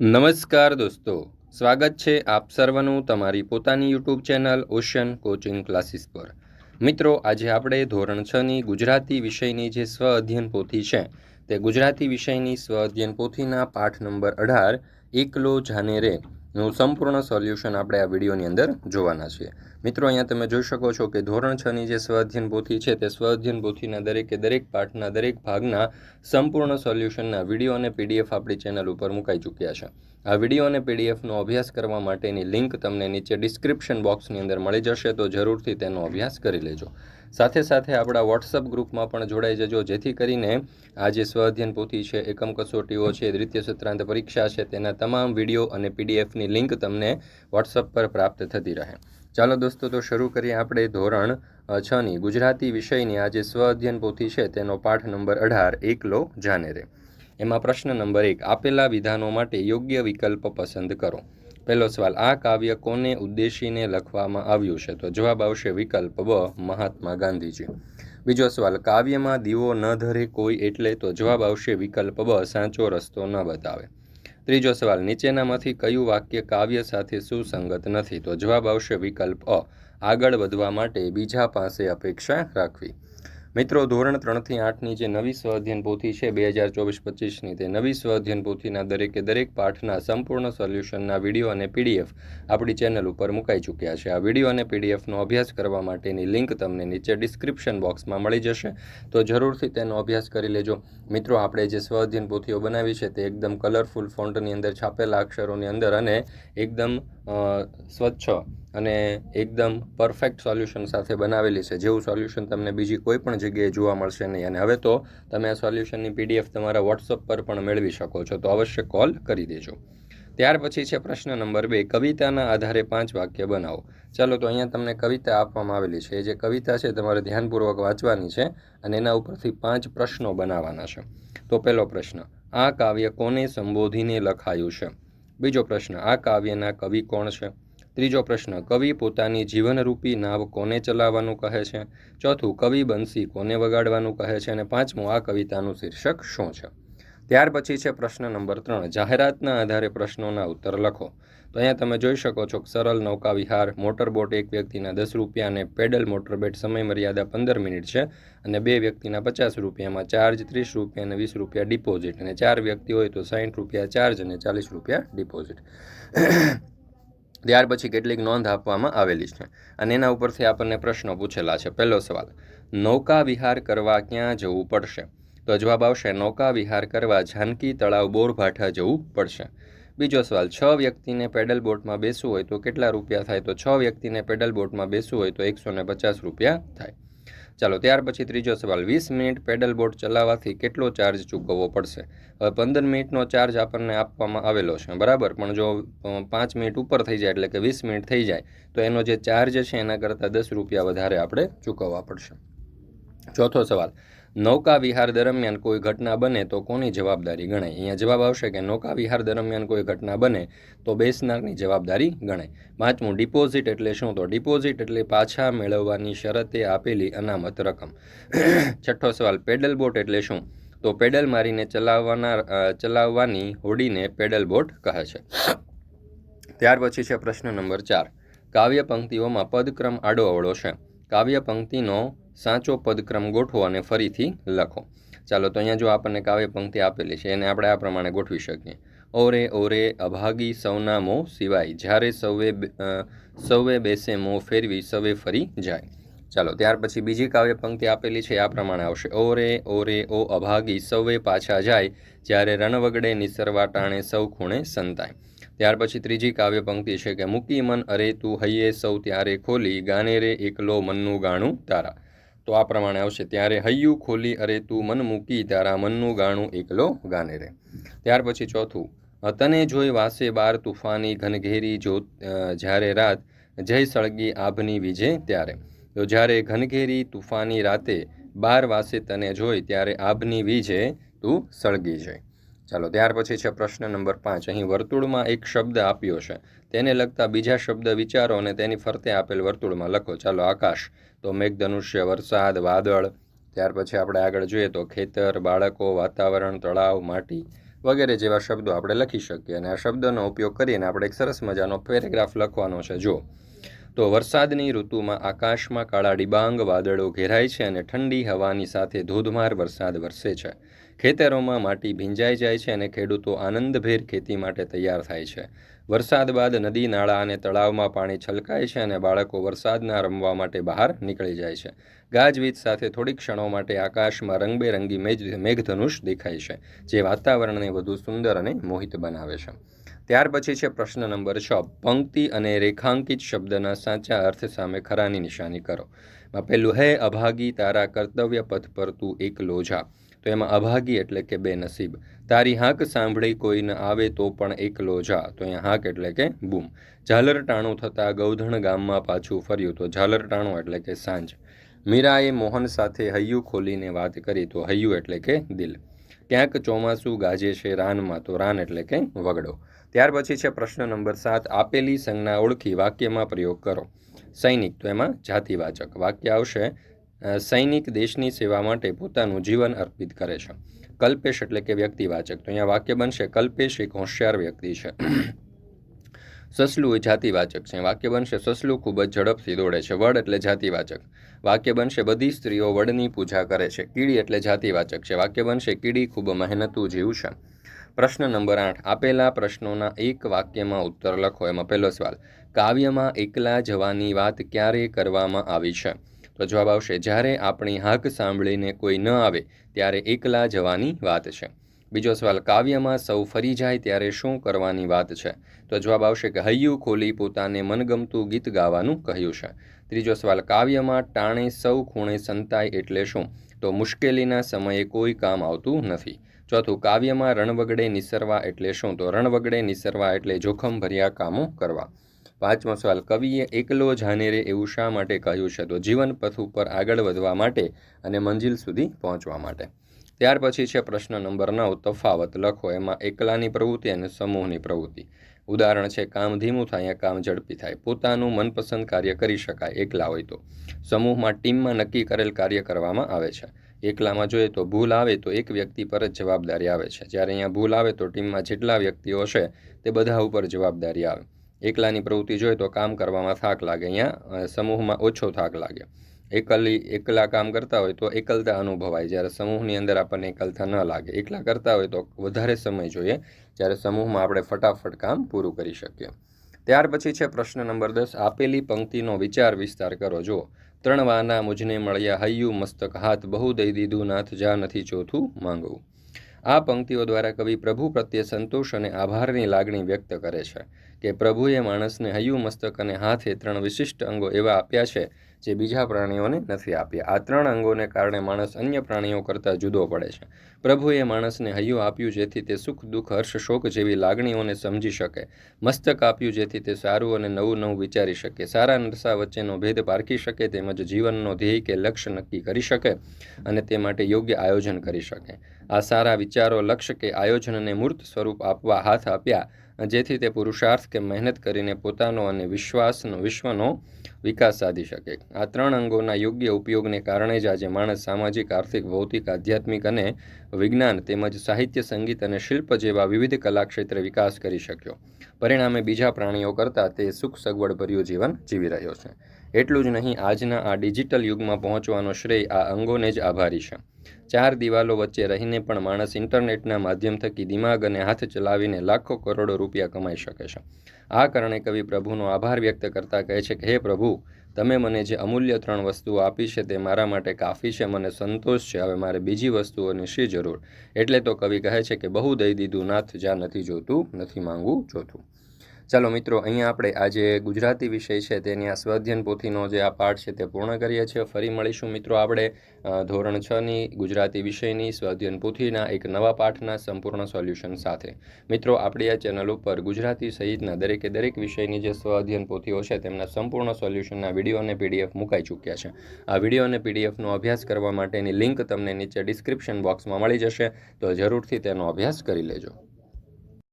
નમસ્કાર દોસ્તો, સ્વાગત છે આપ સર્વનું તમારી પોતાની YouTube channel ocean coaching classes પર. મિત્રો, આજે આપણે ધોરણ છની ગુજરાતી વિષયની જે સ્વ અધ્યયન પોથી છે, તે ગુજરાતી વિષયની સ્વ અધ્યયન પોથીના પાઠ નંબર અઢાર, એકલો જાને રે. નું સંપૂર્ણ સોલ્યુશન આપણે આ વિડીયોની અંદર જોવાના છીએ. મિત્રો, અહીંયા તમે જોઈ શકો છો કે ધોરણ છની જે સ્વાધ્યન પોથી છે, તે સ્વાધ્યન પોથીના દરેકે દરેક પાઠના દરેક ભાગના સંપૂર્ણ સોલ્યુશનના વીડિયો અને પીડીએફ આપણી ચેનલ ઉપર મુકાઈ ચૂક્યા છે. આ વીડિયો અને પીડીએફનો અભ્યાસ કરવા માટેની લિંક તમને નીચે ડિસ્ક્રિપ્શન બોક્સની અંદર મળી જશે, તો જરૂરથી તેનો અભ્યાસ કરી લેજો. સાથે સાથે આપણા વોટ્સઅપ ગ્રુપમાં પણ જોડાઈ જજો, જેથી કરીને આ જે સ્વ અધ્યયન પોથી છે, એકમ કસોટીઓ છે, દ્વિતીય સત્રાંત પરીક્ષા છે, તેના તમામ વીડિયો અને પીડીએફની લિંક તમને વોટ્સઅપ પર પ્રાપ્ત થતી રહે. ચાલો દોસ્તો, તો શરૂ કરીએ આપણે ધોરણ છની ગુજરાતી વિષયની આ જે સ્વ અધ્યયન પોથી છે, તેનો પાઠ નંબર અઢાર, એકલો જાને રે. એમાં પ્રશ્ન નંબર એક, આપેલા વિધાનો માટે યોગ્ય વિકલ્પ પસંદ કરો. પહેલો સવાલ, આ કાવ્ય કોને ઉદ્દેશીને લખવામાં આવ્યું છે? તો જવાબ આવશે વિકલ્પ બ, મહાત્મા ગાંધીજી. બીજો સવાલ, કાવ્યમાં દીવો ન ધરે કોઈ એટલે? તો જવાબ આવશે વિકલ્પ બ, સાચો રસ્તો ન બતાવે. ત્રીજો સવાલ, નીચેનામાંથી કયું વાક્ય કાવ્ય સાથે સુસંગત નથી? તો જવાબ આવશે વિકલ્પ અ, આગળ વધવા માટે બીજા પાસે અપેક્ષા રાખવી. મિત્રો, ધોરણ ત્રણથી આઠની જે નવી સ્વ અધ્યયન પોથી છે, બે હજાર ચોવીસ પચીસની, તે નવી સ્વ અધ્યયન પોથીના દરેકે દરેક પાઠના સંપૂર્ણ સોલ્યુશનના વીડિયો અને પીડીએફ આપણી ચેનલ ઉપર મુકાઈ ચૂક્યા છે. આ વીડિયો અને પીડીએફનો અભ્યાસ કરવા માટેની લિંક તમને નીચે ડિસ્ક્રિપ્શન બોક્સમાં મળી જશે. તો જરૂરથી તેનો અભ્યાસ કરી લેજો. મિત્રો, આપણે જે સ્વ અધ્યયન પોથીઓ બનાવી છે, તે એકદમ કલરફુલ ફોન્ટની અંદર, છાપેલા અક્ષરોની અંદર અને એકદમ સ્વચ્છ અને એકદમ પરફેક્ટ સોલ્યુશન સાથે બનાવેલી છે. જેવું સોલ્યુશન તમને બીજી કોઈ પણ જગ્યાએ જોવા મળશે નહીં. અને હવે તો તમે આ સોલ્યુશનની પીડીએફ તમારા વોટ્સઅપ પર પણ મેળવી શકો છો. તો અવશ્ય કોલ કરી દેજો. ત્યાર પછી છે પ્રશ્ન નંબર બે. કવિતાના આધારે પાંચ વાક્ય બનાવો. ચાલો તો અહીંયા તમને કવિતા આપવામાં આવેલી છે. જે કવિતા છે તમારે ધ્યાનપૂર્વક વાંચવાની છે અને એના ઉપરથી પાંચ પ્રશ્નો બનાવવાના છે. તો પહેલો પ્રશ્ન. આ કાવ્ય કોને સંબોધીને લખાયું છે? બીજો પ્રશ્ન. આ કાવ્યના કવિ કોણ છે? ત્રીજો પ્રશ્ન, કવિ પોતાની જીવનરૂપી નાવ કોને ચલાવવાનું કહે છે? ચોથું, કવિ બંસી કોને વગાડવાનું કહે છે? અને પાંચમું, આ કવિતાનું શીર્ષક શું છે? ત્યાર પછી છે પ્રશ્ન નંબર ત્રણ, જાહેરાતના આધારે પ્રશ્નોના ઉત્તર લખો. તો અહીંયા તમે જોઈ શકો છો કે સરળ નૌકા વિહાર, મોટર બોટ એક વ્યક્તિના દસ રૂપિયા અને પેડલ મોટર બેટ સમય મર્યાદા પંદર મિનિટ છે અને બે વ્યક્તિના પચાસ રૂપિયામાં ચાર્જ ત્રીસ રૂપિયા અને વીસ રૂપિયા ડિપોઝિટ અને ચાર વ્યક્તિ હોય તો સાઠ રૂપિયા ચાર્જ અને ચાલીસ રૂપિયા ડિપોઝિટ. ત્યાર પછી કેટલીક નોંધ આપવામાં આવેલી છે. અને એના ઉપરથી આપણને પ્રશ્નો પૂછેલા છે. પહેલો સવાલ, નૌકા વિહાર કરવા ક્યાં જવું પડશે? તો જવાબ આવશે, નૌકા વિહાર કરવા જાનકી તળાવ બોરભાઠા જવું પડશે. બીજો સવાલ, છ વ્યક્તિને પેડલ બોટમાં બેસવું હોય તો કેટલા રૂપિયા થાય? તો છ વ્યક્તિને પેડલ બોટમાં બેસવું હોય તો એકસો પચાસ રૂપિયા થાય. ચાલો, ત્યાર પછી ત્રીજો સવાલ. વીસ મિનિટ પેડલ બોટ ચલાવવાથી કેટલો ચાર્જ ચૂકવવો પડશે? હવે પંદર મિનિટનો ચાર્જ આપણને આપવામાં આવેલો છે, બરાબર? પણ જો પાંચ મિનિટ ઉપર થઈ જાય એટલે કે વીસ મિનિટ થઈ જાય, તો એનો જે ચાર્જ છે એના કરતાં દસ રૂપિયા વધારે આપણે ચૂકવવા પડશે. ચોથો સવાલ. નૌકા વિહાર દરમિયાન કોઈ ઘટના બને તો કોની જવાબદારી ગણાય? અહીંયા જવાબ આવશે કે નૌકા વિહાર દરમિયાન કોઈ ઘટના બને તો બેસનારની જવાબદારી ગણાય. પાંચમું, ડિપોઝિટ એટલે શું? તો ડિપોઝિટ એટલે પાછા મેળવવાની શરતે આપેલી અનામત રકમ. છઠ્ઠો સવાલ, પેડલ બોટ એટલે શું? તો પેડલ મારીને ચલાવવાના ચલાવવાની હોડીને પેડલ બોટ કહે છે. ત્યાર પછી છે પ્રશ્ન નંબર ચાર. કાવ્ય પંક્તિઓમાં પદક્રમ આડો અવળો છે. કાવ્ય પંક્તિનો સાચો પદક્રમ ગોઠવો અને ફરીથી લખો. ચાલો તો અહીંયા જો આપણને કાવ્ય પંક્તિ આપેલી છે, એને આપણે આ પ્રમાણે ગોઠવી શકીએ. ઓરે ઓરે અભાગી સૌના મો સિવાય, જ્યારે સૌએ સૌએ બેસે મો ફેરવી સૌએ ફરી જાય. ચાલો, ત્યાર પછી બીજી કાવ્ય પંક્તિ આપેલી છે, આ પ્રમાણે આવશે. ઓરે ઓરે ઓ અભાગી, સૌએ પાછા જાય, જ્યારે રણવગડે નિસરવા ટાણે સૌ ખૂણે સંતાય. ત્યાર પછી ત્રીજી કાવ્ય પંક્તિ છે કે, મૂકી મન અરે તું હૈયે સૌ ત્યારે ખોલી, ગાને રે એકલો મનનું ગાણું તારા. તો આ પ્રમાણે આવશે, ત્યારે હૈયું ખોલી અરે તું મન મૂકી, તારા મનનું ગાણું એકલો ગાને રે. ત્યાર પછી ચોથું તને જોઈ વાસે બાર તુફાની ઘનઘેરી જો જ્યારે રાત, જય સળગી આભની વિજે ત્યારે. તો જ્યારે ઘનઘેરી તુફાની રાતે બાર વાસે તને જોઈ, ત્યારે આભની વીજે તું સળગી જાય ચાલો, ત્યાર પછી છે પ્રશ્ન નંબર પાંચ. અહીં વર્તુળમાં એક શબ્દ આપ્યો છે. તેને લગતા બીજા શબ્દ વિચારો અને તેની ફરતે આપેલ વર્તુળમાં લખો. ચાલો, આકાશ, તો મેઘધનુષ્ય, વરસાદ, વાદળ. ત્યાર પછી આપણે આગળ જોઈએ તો ખેતર, બાળકો, વાતાવરણ, તળાવ, માટી વગેરે જેવા શબ્દો આપણે લખી શકીએ. અને આ શબ્દનો ઉપયોગ કરીને આપણે એક સરસ મજાનો પેરેગ્રાફ લખવાનો છે. જો તો વરસાદની ઋતુમાં આકાશમાં કાળા ડિબાંગ, વાદળો ઘેરાય છે અને ઠંડી હવાની સાથે ધોધમાર વરસાદ વરસે છે. ખેતરોમાં માટી ભીંજાઈ જાય છે અને ખેડૂતો આનંદભેર ખેતી માટે તૈયાર થાય છે. વરસાદ બાદ નદી, નાળા અને તળાવમાં પાણી છલકાય છે અને બાળકો વરસાદના રમવા માટે બહાર નીકળી જાય છે. ગાજવીજ સાથે થોડીક ક્ષણો માટે આકાશમાં રંગબેરંગી મેઘ, મેઘધનુષ દેખાય છે, જે વાતાવરણને વધુ સુંદર અને મોહિત બનાવે છે. ત્યાર પછી છે પ્રશ્ન નંબર છ. પંક્તિ અને રેખાંકિત શબ્દના સાચા અર્થ સામે ખરાની નિશાની કરો. પહેલું હે, અભાગી, તારા કર્તવ્ય પથ પર તું એક લોજા. તો એમાં અભાગી એટલે કે બેનસીબ. તારી હાંક સાંભળી કોઈને આવે તો પણ એકલો જા તો અહીંયા હાંક એટલે કે બૂમ. ઝાલર ટાણું થતાં ગૌધણ ગામમાં પાછું ફર્યું. તો ઝાલર ટાણું એટલે કે સાંજ. મીરાએ મોહન સાથે હૈયું ખોલીને વાત કરી. તો હૈયું એટલે કે દિલ. ક્યાંક ચોમાસું ગાજે છે રાનમાં, તો રાન એટલે કે વગડો. ત્યાર પછી છે પ્રશ્ન નંબર સાત, આપેલી સંજ્ઞા ઓળખી વાક્યમાં પ્રયોગ કરો. સૈનિક, તો એમાં જાતિવાચક વાક્ય આવશે. સૈનિક દેશની સેવા માટે પોતાનું જીવન અર્પિત કરે છે. કલ્પેશ એટલે કે વ્યક્તિવાચક, તો અહીંયા વાક્ય બનશે કલ્પેશ એક હોશિયાર વ્યક્તિ છે. સસલું એ જાતિવાચક છે. વાક્ય બનશે સસલું ખૂબ જ ઝડપથી દોડે છે. વડ એટલે જાતિવાચક. વાક્ય બનશે બધી સ્ત્રીઓ વડની પૂજા કરે છે. કીડી એટલે જાતિવાચક છે. વાક્ય બનશે કીડી ખૂબ મહેનતુ જીવ છે. પ્રશ્ન નંબર આઠ. આપેલા પ્રશ્નોના એક વાક્યમાં ઉત્તર લખો. એમાં પહેલો સવાલ, કાવ્યમાં એકલા જવાની વાત ક્યારે કરવામાં આવી છે? તો જવાબ આવશે, જ્યારે આપણી હાક સાંભળીને કોઈ ન આવે, ત્યારે એકલા જવાની વાત છે. બીજો સવાલ, કાવ્યમાં સૌ ફરી જાય ત્યારે શું કરવાની વાત છે? તો જવાબ આવશે કે હૈયું ખોલી પોતાને મનગમતું ગીત ગાવાનું કહ્યું છે. ત્રીજો સવાલ, કાવ્યમાં ટાણે સૌ ખૂણે સંતાય એટલે શું? તો મુશ્કેલીના સમયે કોઈ કામ આવતું નથી. ચોથું, કાવ્યમાં રણવગડે નિસરવા એટલે શું? તો રણવગડે નિસરવા એટલે જોખમ ભર્યા કામો કરવા. પાંચમો સવાલ, કવિએ એકલો જાનેરે એવું શા માટે કહ્યું છે? તો જીવન પથ ઉપર આગળ વધવા માટે અને મંજિલ સુધી પહોંચવા માટે. ત્યાર પછી છે પ્રશ્ન નંબર નવ, તફાવત. લખો, એમાં એકલાની પ્રવૃત્તિ અને સમૂહની પ્રવૃત્તિ. ઉદાહરણ છે, કામ ધીમું થાય કામ ઝડપી થાય. પોતાનું મનપસંદ કાર્ય કરી શકાય, એકલા હોય તો. સમૂહમાં ટીમમાં નક્કી કરેલ કાર્ય કરવામાં આવે છે. એકલામાં જોઈએ તો ભૂલ આવે તો એક વ્યક્તિ પર જ જવાબદારી આવે છે. જ્યારે અહીંયા ભૂલ આવે તો ટીમમાં જેટલા વ્યક્તિઓ છે તે બધા ઉપર જવાબદારી આવે. એકલાની પ્રવૃત્તિ જોઈએ તો કામ કરવામાં થાક લાગે, અહીંયા સમૂહમાં ઓછો થાક લાગે. એકલી, એકલા કામ કરતા હોય તો એકલતા અનુભવાય. જ્યારે સમૂહની અંદર આપણને એકલતા ન લાગે, એકલા કરતા હોય તો વધારે સમય જોઈએ, જ્યારે સમૂહમાં આપણે ફટાફટ કામ પૂરું કરી શકીએ. ત્યાર પછી છે પ્રશ્ન નંબર દસ, આપેલી પંક્તિનો વિચાર વિસ્તાર કરો. જો ત્રણ વાના મુજને મળ્યા, હૈયું, મસ્તક, હાથ, બહુ દઈ દીધું, નાથ, જા નથી, ચોથું, માંગવું. આ પંક્તિઓ દ્વારા કવિ પ્રભુ પ્રત્યે સંતોષ અને આભારની લાગણી વ્યક્ત કરે છે કે પ્રભુએ માણસને હૈયું, મસ્તક અને હાથે ત્રણ વિશિષ્ટ અંગો એવા આપ્યા છે જે બીજા પ્રાણીઓને નથી આપ્યા. આ ત્રણ અંગોને કારણે માણસ અન્ય પ્રાણીઓ કરતાં જુદો પડે છે. પ્રભુએ માણસને હૈયું આપ્યું જેથી તે સુખ, દુઃખ, હર્ષ, શોક જેવી લાગણીઓને સમજી શકે. મસ્તક આપ્યું જેથી તે સારું અને નવું નવું વિચારી શકે. સારા નરસા વચ્ચેનો ભેદ પારખી શકે, તેમજ જીવનનો ધ્યેય કે લક્ષ્ય નક્કી કરી શકે અને તે માટે યોગ્ય આયોજન કરી શકે. આ સારા વિચારો લક્ષ્ય કે આયોજનને મૂર્ત સ્વરૂપ આપવા હાથ આપ્યા, જેથી તે પુરુષાર્થ કે મહેનત કરીને પોતાનો અને વિશ્વાસનો, વિશ્વનો વિકાસ સાધી શકે. આ ત્રણ અંગોના યોગ્ય ઉપયોગને કારણે જ આજે માણસ સામાજિક, આર્થિક, ભૌતિક, આધ્યાત્મિક અને વિજ્ઞાન તેમજ સાહિત્ય, સંગીત અને શિલ્પ જેવા વિવિધ કલા ક્ષેત્રે વિકાસ કરી શક્યો. પરિણામે બીજા પ્રાણીઓ કરતાં તે સુખ સગવડભર્યું જીવન જીવી રહ્યો છે. એટલું જ નહીં, આજના આ ડિજિટલ યુગમાં પહોંચવાનો શ્રેય આ અંગોને જ આભારી છે. ચાર દિવાલો વચ્ચે રહીને પણ માણસ ઇન્ટરનેટના માધ્યમ થકી દિમાગ અને હાથ ચલાવીને લાખો કરોડો રૂપિયા કમાઈ શકે છે. આ કારણે કવિ પ્રભુનો આભાર વ્યક્ત કરતા કહે છે કે, હે પ્રભુ, તમે મને જે અમૂલ્ય ત્રણ વસ્તુઓ આપી છે તે મારા માટે કાફી છે, મને સંતોષ છે, હવે મારે બીજી વસ્તુઓની શી જરૂર? એટલે તો કવિ કહે છે કે, બહુ દઈ દીધું નાથ, જ્યાં નથી જોતું, નથી માંગવું જોતું. ચાલો મિત્રો, અહીંયા આપણે આજે ગુજરાતી વિષય છે તેની આ સ્વાધ્યન પોથીનો જે આ પાઠ છે તે પૂર્ણ કરીએ છીએ. ફરી મળીશું મિત્રો આપણે ધોરણ છની ગુજરાતી વિષયની સ્વાધ્યન પોથીના એક નવા પાઠના સંપૂર્ણ સોલ્યુશન સાથે. મિત્રો, આપણી આ ચેનલ ઉપર ગુજરાતી સહિતના દરેકે દરેક વિષયની જે સ્વાધ્યન પોથીઓ છે તેમના સંપૂર્ણ સોલ્યુશનના વીડિયો અને પીડીએફ મુકાઈ ચૂક્યા છે. આ વીડિયો અને પીડીએફનો અભ્યાસ કરવા માટેની લિંક તમને નીચે ડિસ્ક્રિપ્શન બોક્સમાં મળી જશે, તો જરૂરથી તેનો અભ્યાસ કરી લેજો.